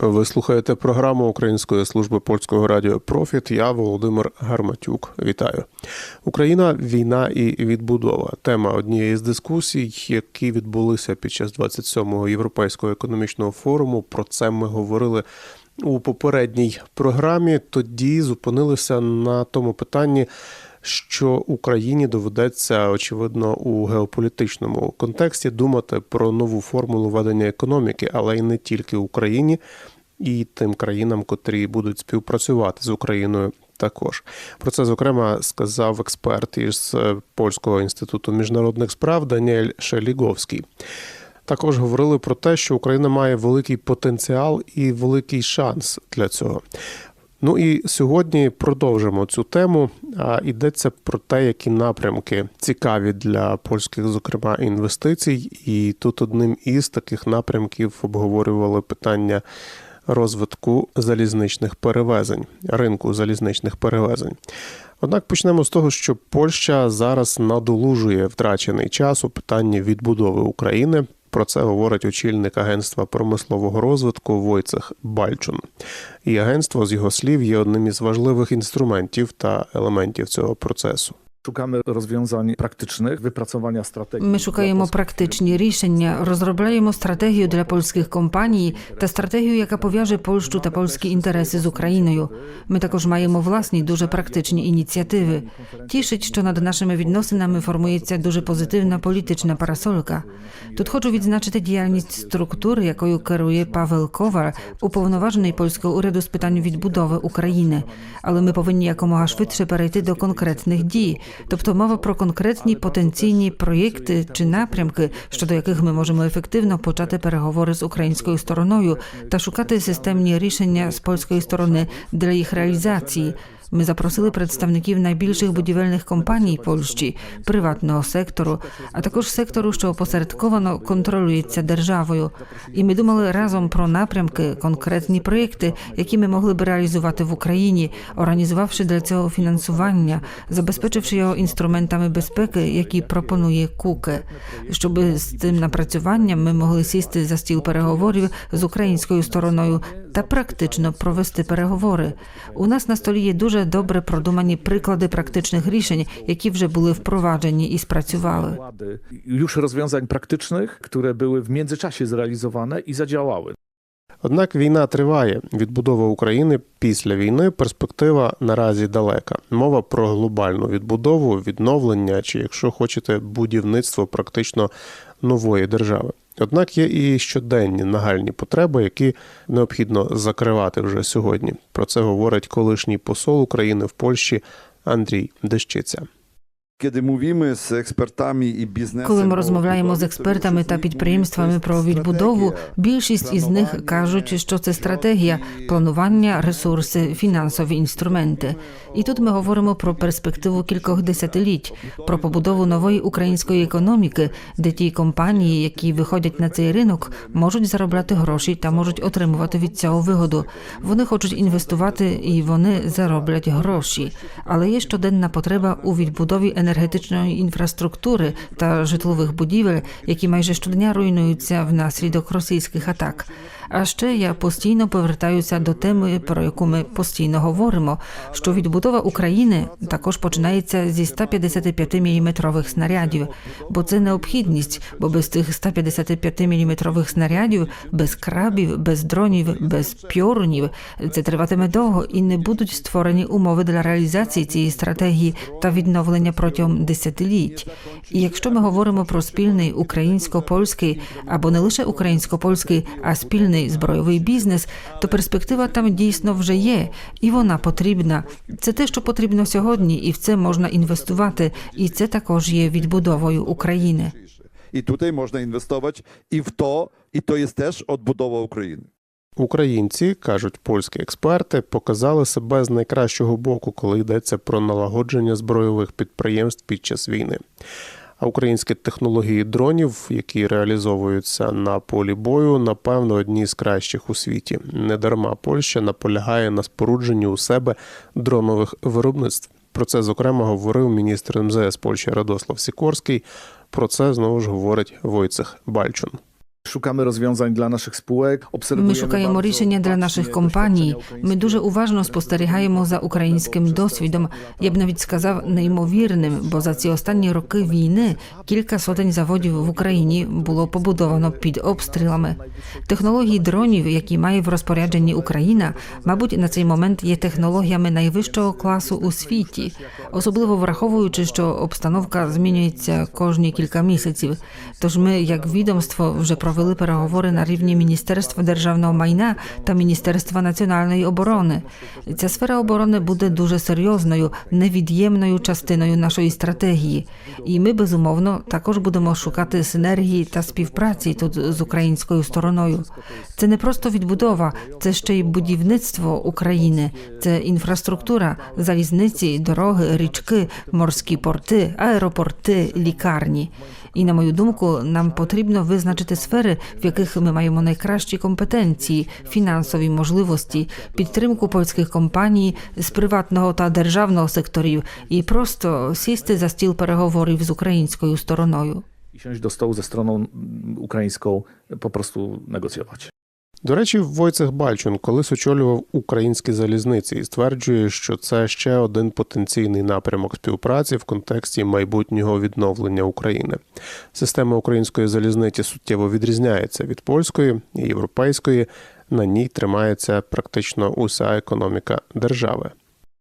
Ви слухаєте програму Української служби польського радіо Профіт. Я Володимир Гарматюк. Вітаю. Україна, війна і відбудова. Тема однієї з дискусій, які відбулися під час 27-го європейського економічного форуму. Про це ми говорили у попередній програмі. Тоді зупинилися на тому питанні. Що Україні доведеться очевидно у геополітичному контексті думати про нову формулу ведення економіки, але й не тільки Україні і тим країнам, котрі будуть співпрацювати з Україною. Також про це зокрема сказав експерт із польського інституту міжнародних справ Даніель Шеліговський. Також говорили про те, що Україна має великий потенціал і великий шанс для цього. Ну і сьогодні продовжимо цю тему. А йдеться про те, які напрямки цікаві для польських, зокрема, інвестицій. І тут одним із таких напрямків обговорювали питання розвитку залізничних перевезень, ринку залізничних перевезень. Однак почнемо з того, що Польща зараз надолужує втрачений час у питанні відбудови України. Про це говорить очільник агентства промислового розвитку Войцех Бальчун. І агентство з його слів є одним із важливих інструментів та елементів цього процесу. Шукamy rozwiązań praktycznych, wypracowania strategii. Ми шукаємо практичні рішення, розробляємо стратегію для польських компаній та стратегію, яка пов'яже Польщу та польські інтереси з Україною. Ми також маємо власні дуже практичні ініціативи. Тішить, що над нашими відносинами формується дуже позитивна політична парасолька. Тут хочу відзначити діяльність структури, якою керує Павел Ковар, уповноважений польського уряду з питань відбудови України. Але ми повинні якомога швидше перейти до конкретних дій. Тобто мова про конкретні потенційні проєкти чи напрямки, щодо яких ми можемо ефективно почати переговори з українською стороною та шукати системні рішення з польської сторони для їх реалізації. Ми запросили представників найбільших будівельних компаній Польщі, приватного сектору, а також сектору, що опосередковано контролюється державою. І ми думали разом про напрямки, конкретні проєкти, які ми могли б реалізувати в Україні, організувавши для цього фінансування, забезпечивши його інструментами безпеки, які пропонує КУКЕ, щоб з цим напрацюванням ми могли сісти за стіл переговорів з українською стороною та практично провести переговори. У нас на столі є дуже добре продумані приклади практичних рішень, які вже були впроваджені і спрацювали. już rozwiązań praktycznych, które były w międzyczasie zrealizowane i zadziałały. Однак війна триває. Відбудова України після війни перспектива наразі далека. Мова про глобальну відбудову, відновлення чи, якщо хочете, будівництво практично нової держави. Однак є і щоденні нагальні потреби, які необхідно закривати вже сьогодні. Про це говорить колишній посол України в Польщі Андрій Дещиця. Коли ми розмовляємо з експертами та підприємствами про відбудову, більшість із них кажуть, що це стратегія, планування, ресурси, фінансові інструменти. І тут ми говоримо про перспективу кількох десятиліть, про побудову нової української економіки, де ті компанії, які виходять на цей ринок, можуть заробляти гроші та можуть отримувати від цього вигоду. Вони хочуть інвестувати і вони зароблять гроші. Але є щоденна потреба у відбудові енергетичної інфраструктури та житлових будівель, які майже щодня руйнуються внаслідок російських атак. А ще я постійно повертаюся до теми, про яку ми постійно говоримо, що відбудова України також починається зі 155 мм снарядів, бо це необхідність, бо без цих 155 мм снарядів, без крабів, без дронів, без пьорунів це триватиме довго і не будуть створені умови для реалізації цієї стратегії та відновлення протягом десятиліть. І якщо ми говоримо про спільний українсько-польський або не лише українсько-польський, а спільний збройовий бізнес, то перспектива там дійсно вже є, і вона потрібна. Це те, що потрібно сьогодні, і в це можна інвестувати. І це також є відбудовою України. I tutaj można inwestować i w to, i to jest też odbudowa Ukrainy. Українці, кажуть польські експерти, показали себе з найкращого боку, коли йдеться про налагодження збройових підприємств під час війни. А українські технології дронів, які реалізовуються на полі бою, напевно, одні з кращих у світі. Недарма Польща наполягає на спорудженні у себе дронових виробництв. Про це зокрема говорив міністр МЗС Польщі Радослав Сікорський. Про це знову ж говорить Войцех Бальчун. Szukamy rozwiązań dla naszych spółek. Шукаємо bardzo рішення для наших компаній. Ми дуже уважно спостерігаємо за українським досвідом. Я б навіть сказав неймовірним, бо за ці останні роки війни кілька сотень заводів в Україні було побудовано під обстрілами. Технології дронів, які має в розпорядженні Україна, мабуть, на цей момент є технологіями найвищого класу у світі, особливо враховуючи, що обстановка змінюється кожні кілька місяців. Тож ми, як відомство, вже провели переговори на рівні Міністерства державного майна та Міністерства національної оборони. Ця сфера оборони буде дуже серйозною, невід'ємною частиною нашої стратегії. І ми безумовно також будемо шукати синергії та співпраці тут з українською стороною. Це не просто відбудова, це ще й будівництво України, це інфраструктура, залізниці, дороги, річки, морські порти, аеропорти, лікарні. І на мою думку, нам потрібно визначити сфери, в яких ми маємо найкращі компетенції, фінансові можливості, підтримку польських компаній з приватного та державного секторів, і просто сісти за стіл переговорів з українською стороною. І до столу за ze stroną попросту негоціювати. До речі, Войцех Бальчун колись очолював українські залізниці і стверджує, що це ще один потенційний напрямок співпраці в контексті майбутнього відновлення України. Система української залізниці суттєво відрізняється від польської і європейської. На ній тримається практично уся економіка держави.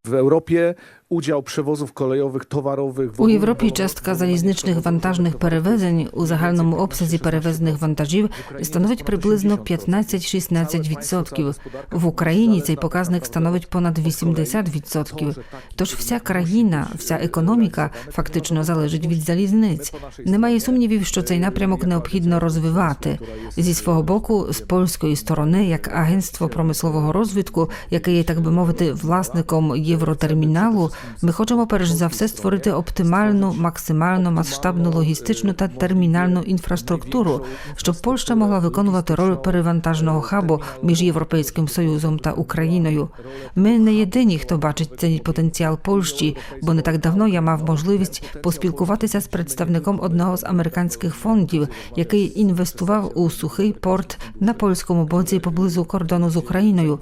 W Europie udział przewozów kolejowych, towarowych... towarowych частка w залізничних вантажних перевезень у загальному обсязі перевезених вантажів становить приблизно 15-16%. В Україні цей показник становить понад 80%. Тож вся країна, вся економіка фактично залежить від залізниць. Немає сумнівів, що цей напрямок необхідно розвивати. Зі свого боку, з польської сторони, як агентство промислового розвитку, яке є, так би мовити, власником євротерміналу, ми хочемо перш за все створити оптимальну, максимально масштабну логістичну та термінальну інфраструктуру, щоб Польща могла виконувати роль перевантажного хабу між Європейським Союзом та Україною. Ми не єдині, хто бачить цей потенціал Польщі, бо не так давно я мав можливість поспілкуватися з представником одного з американських фондів, який інвестував у сухий порт на польському боці поблизу кордону з Україною.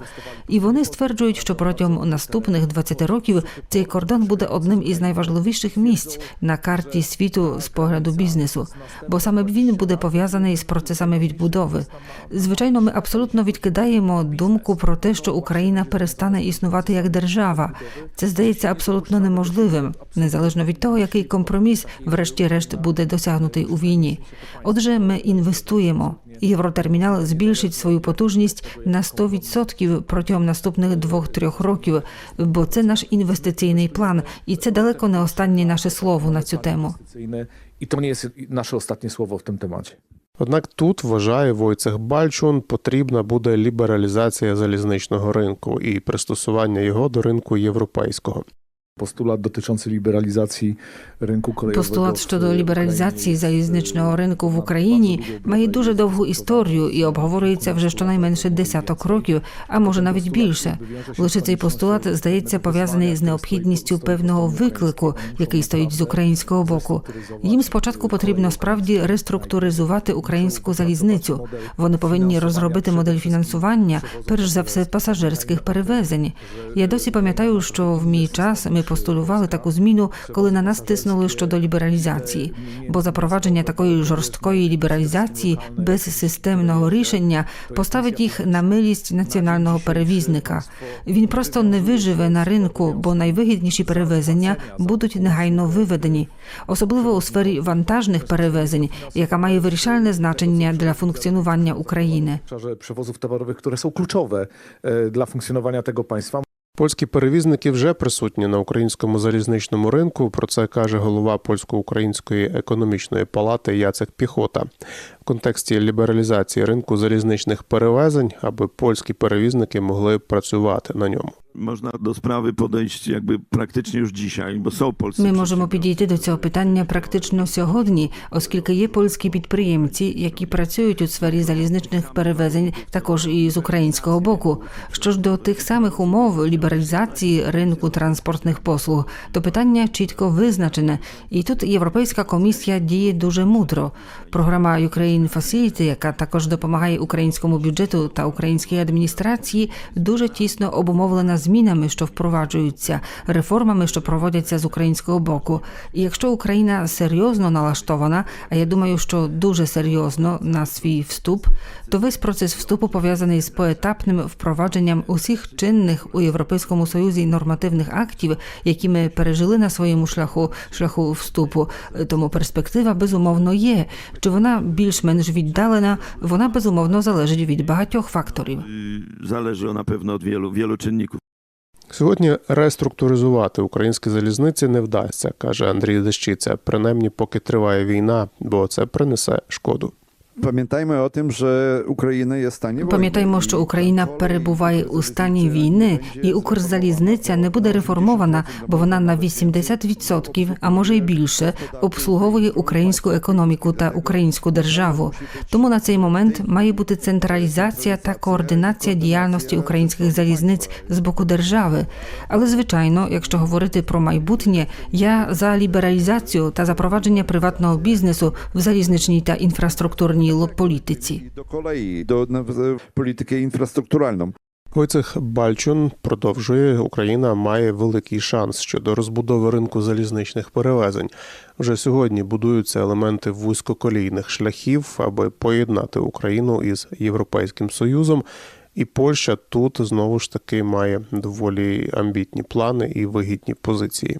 І вони стверджують, що протягом наступних 20 років цей кордон буде одним із найважливіших місць на карті світу з погляду бізнесу, бо саме він буде пов'язаний з процесами відбудови. Звичайно, ми абсолютно відкидаємо думку про те, що Україна перестане існувати як держава. Це здається абсолютно неможливим, незалежно від того, який компроміс, врешті-решт, буде досягнутий у війні. Отже, ми інвестуємо. Євротермінал збільшить свою потужність на 100% протягом наступних двох-трьох років, бо це наш інвестиційний план, і це далеко не останнє наше слово на цю тему. І то to є наше останнє слово в w тематі. Однак тут вважає Войцех Бальчун, потрібна буде лібералізація залізничного ринку і пристосування його до ринку європейського. Postulat dotyczący liberalizacji rynku kolejowego. W щодо лібералізації залізничного ринку в Україні має дуже довгу історію і обговорюється вже щонайменше десяток років, а може навіть більше. Лише цей постулат здається пов'язаний з необхідністю певного виклику, який стоїть з українського боку. Їм спочатку потрібно справді реструктуризувати українську залізницю. Вони повинні розробити модель фінансування, перш за все пасажирських перевезень. Я досі пам'ятаю, що в мій час ми постулювали таку зміну, коли на нас тиснули щодо лібералізації. Бо запровадження такої жорсткої лібералізації без системного рішення поставить їх на милість національного перевізника. Він просто не виживе на ринку, бо найвигідніші перевезення будуть негайно виведені, особливо у сфері вантажних перевезень, яка має вирішальне значення для функціонування України. Przewozów towarowych, które są kluczowe e, dla funkcjonowania tego państwa. Польські перевізники вже присутні на українському залізничному ринку. Про це каже голова польсько-української економічної палати Яцек Піхота в контексті лібералізації ринку залізничних перевезень, аби польські перевізники могли працювати на ньому. Można do sprawy podejść jakby praktycznie już dzisiaj, bo są polscy Ми можемо підійти до цього питання практично сьогодні, оскільки є польські підприємці, які працюють у сфері залізничних перевезень, також і з українського боку. Що ж до тих самих умов лібералізації ринку транспортних послуг, то питання чітко визначене. І тут Європейська комісія діє дуже мудро. Програма Ukraine Facility, яка також допомагає українському бюджету та українській адміністрації, дуже тісно обумовлена змінами, що впроваджуються, реформами, що проводяться з українського боку. І якщо Україна серйозно налаштована, а я думаю, що дуже серйозно на свій вступ, то весь процес вступу пов'язаний з поетапним впровадженням усіх чинних у Європейському Союзі нормативних актів, які ми пережили на своєму шляху шляху вступу. Тому перспектива безумовно є. Чи вона більш-менш віддалена? Вона безумовно залежить від багатьох факторів. Zależy ona pewno od wielu, wielu. Сьогодні реструктуризувати українські залізниці не вдасться, каже Андрій Дещиця, принаймні поки триває війна, бо це принесе шкоду. Pamiętajmy tym, że Ukraina jest w stanie. Пам'ятаємо, що Україна перебуває у стані війни, і Укрзалізниця не буде реформована, бо вона на 80%, а може й більше, обслуговує українську економіку та українську державу. Тому на цей момент має бути централізація та координація діяльності українських залізниць з боку держави. Але звичайно, якщо говорити про майбутнє, я за лібералізацію та запровадження приватного бізнесу в залізничній та інфраструктурній ло- політиці. do kolei, do na, w- Войцех Бальчун продовжує, Україна має великий шанс щодо розбудови ринку залізничних перевезень. Вже сьогодні будуються елементи вузькоколійних шляхів, аби поєднати Україну із Європейським Союзом. І Польща тут знову ж таки має доволі амбітні плани і вигідні позиції.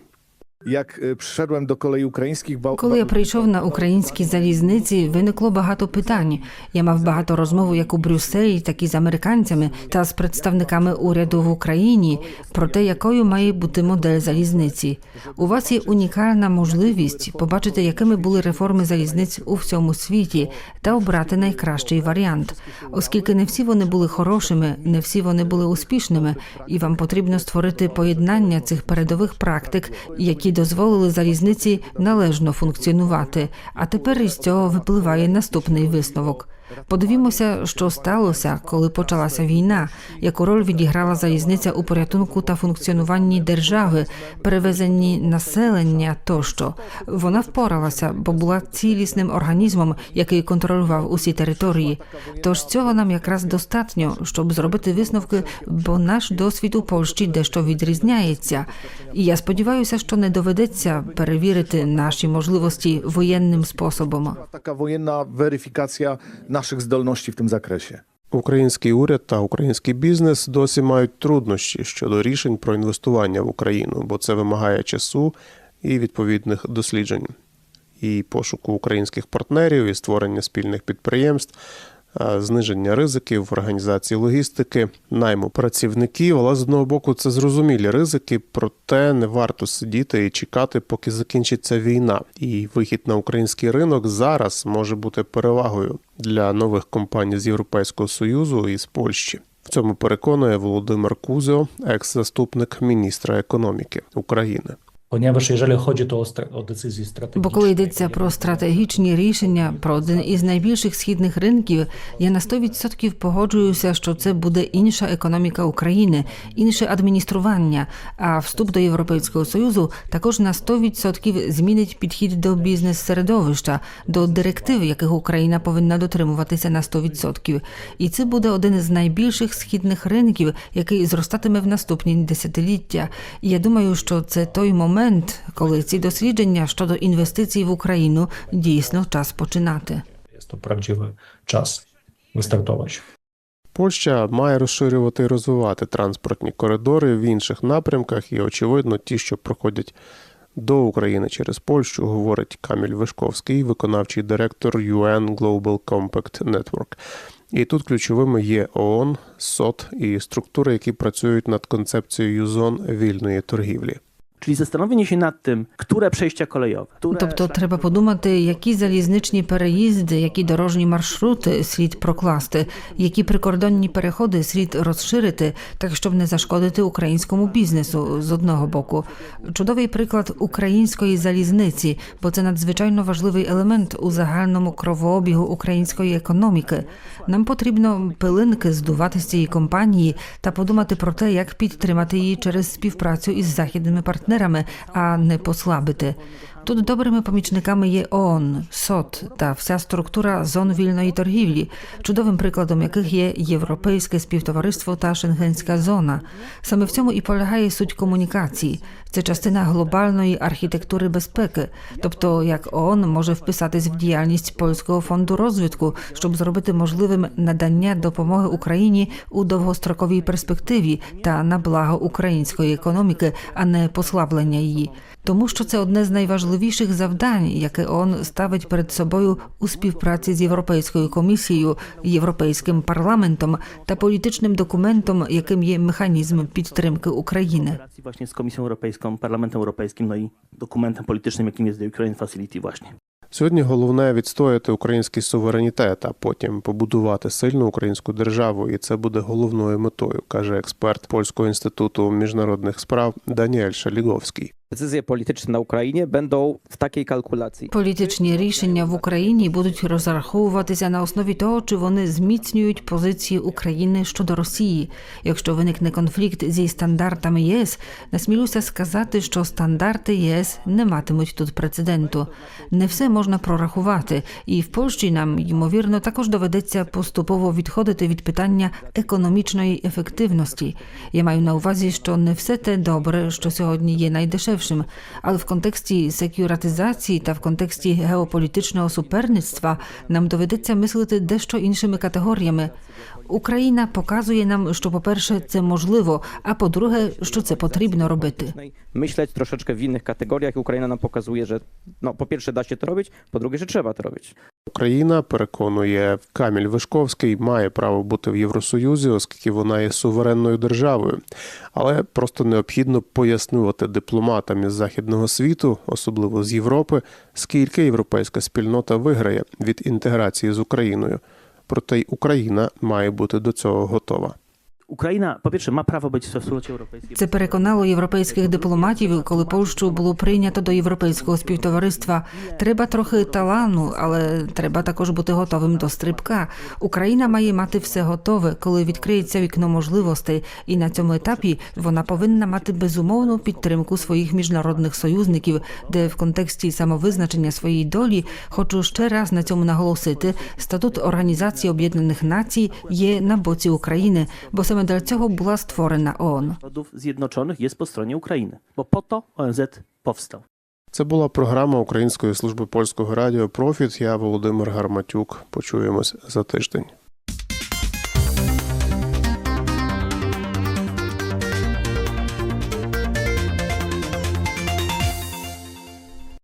Y, przyszedłem do kolei ukraińskich... Bał... Коли я прийшов на українські залізниці, виникло багато питань. Я мав багато розмов як у Брюсселі, так і з американцями та з представниками уряду в Україні про те, якою має бути модель залізниці. У вас є унікальна можливість побачити, якими були реформи залізниць у всьому світі, та обрати найкращий варіант, оскільки не всі вони були хорошими, не всі вони були успішними, і вам потрібно створити поєднання цих передових практик, які дозволили залізниці належно функціонувати. А тепер із цього випливає наступний висновок. Подивімося, що сталося, коли почалася війна, яку роль відіграла залізниця у порятунку та функціонуванні держави, перевезенні населення тощо. Вона впоралася, бо була цілісним організмом, який контролював усі території. Тож цього нам якраз достатньо, щоб зробити висновки, бо наш досвід у Польщі дещо відрізняється. І я сподіваюся, що не доведеться перевірити наші можливості воєнним способом. Taka wojenna weryfikacja naszych zdolności w tym zakresie. Український уряд та український бізнес досі мають труднощі щодо рішень про інвестування в Україну, бо це вимагає часу і відповідних досліджень, і пошуку українських партнерів, і створення спільних підприємств, зниження ризиків, в організації логістики, найму працівників. Але з одного боку, це зрозумілі ризики, проте не варто сидіти і чекати, поки закінчиться війна. І вихід на український ринок зараз може бути перевагою для нових компаній з Європейського Союзу і з Польщі. В цьому переконує Володимир Кузьо, екс-заступник міністра економіки України. Chodzi to o, stra- o decyzje strategiczne, Бо коли йдеться про стратегічні рішення, про один із найбільших східних ринків, я на 100% погоджуюся, що це буде інша економіка України, інше адміністрування. А вступ до Європейського союзу також на 100% змінить підхід до бізнес-середовища, до директив, яких Україна повинна дотримуватися на 100%. І це буде один із найбільших східних ринків, який зростатиме в наступні десятиліття. І я думаю, що це той момент, коли ці дослідження щодо інвестицій в Україну дійсно час починати. jest to prawdziwy czas wystartować. Польща має розширювати і розвивати транспортні коридори в інших напрямках, і, очевидно, ті, що проходять до України через Польщу, говорить Каміль Вишковський, виконавчий директор UN Global Compact Network. І тут ключовими є ООН, СОТ і структури, які працюють над концепцією зон вільної торгівлі. Czyli zastanowienie się nad tym, które przejścia kolejowe, które Тобто треба подумати, які залізничні переїзди, які дорожні маршрути слід прокласти, які прикордонні переходи слід розширити, так щоб не зашкодити українському бізнесу з одного боку. Чудовий приклад української залізниці, бо це надзвичайно важливий елемент у загальному кровообігу української економіки. Нам потрібно пилинки здувати з цієї компанії та подумати про те, як підтримати її через співпрацю із західними партнерами, а не послабити. Тут добрими помічниками є ООН, СОТ та вся структура зон вільної торгівлі, чудовим прикладом яких є Європейське співтовариство та Шенгенська зона. Саме в цьому і полягає суть комунікації. Це частина глобальної архітектури безпеки, тобто як ООН може вписатись в діяльність польського фонду розвитку, щоб зробити можливим надання допомоги Україні у довгостроковій перспективі та на благо української економіки, а не послаблення її. Тому що це одне з найважливіших завдань, яке ООН ставить перед собою у співпраці з Європейською комісією, Європейським парламентом та політичним документом, яким є механізм підтримки України. relacji właśnie z Komisją Europejską, Parlamentem Europejskim, no i dokumentem politycznym, jakim jest The Ukraine Facility właśnie. Сьогодні головне відстояти український суверенітет, а потім побудувати сильну українську державу, і це буде головною метою, каже експерт Польського інституту міжнародних справ Даніель Шаліговський. Decyzje polityczne na Ukrainie będą w takiej kalkulacji. Політичні рішення в Україні будуть розраховуватися на основі того, чи вони зміцнюють позиції України щодо Росії. Якщо виникне конфлікт зі стандартами ЄС, насмілюся сказати, що стандарти ЄС не матимуть тут прецеденту. Не все можна прорахувати, і в Польщі нам ймовірно також доведеться поступово відходити від питання економічної ефективності. Я маю на увазі, що не все те добре, що сьогодні є найдешевшим, але в контексті секюратизації та в контексті геополітичного суперництва нам доведеться мислити дещо іншими категоріями. Україна показує нам, що, по-перше, це можливо, а по-друге, що це потрібно робити. Myśleć troszeczkę w innych kategoriach. Ukraina nam pokazuje, że no, po pierwsze da się to robić, po drugie, że trzeba to robić. Україна переконує Каміль Вишковський, має право бути в Євросоюзі, оскільки вона є суверенною державою. Але просто необхідно пояснювати дипломатам із західного світу, особливо з Європи, скільки європейська спільнота виграє від інтеграції з Україною. Проте й Україна має бути до цього готова. Ukraina, po pierwsze, ma prawo być we wspólnocie europejskiej. Це переконало європейських дипломатів, коли Польщу було прийнято до європейського співтовариства. Треба трохи талану, але треба також бути готовим до стрибка. Україна має мати все готове, коли відкриється вікно можливостей, і на цьому етапі вона повинна мати безумовну підтримку своїх міжнародних союзників, де в контексті самовизначення своєї долі хочу ще раз на цьому наголосити. Статут Організації Об'єднаних Націй є на боці України, бо саме для цього була створена ООН. З'єдночених є по стороні України, бо по то ОНЗ повстав. Це була програма Української служби польського радіо Профіт. Я Володимир Гарматюк. Почуємось за тиждень.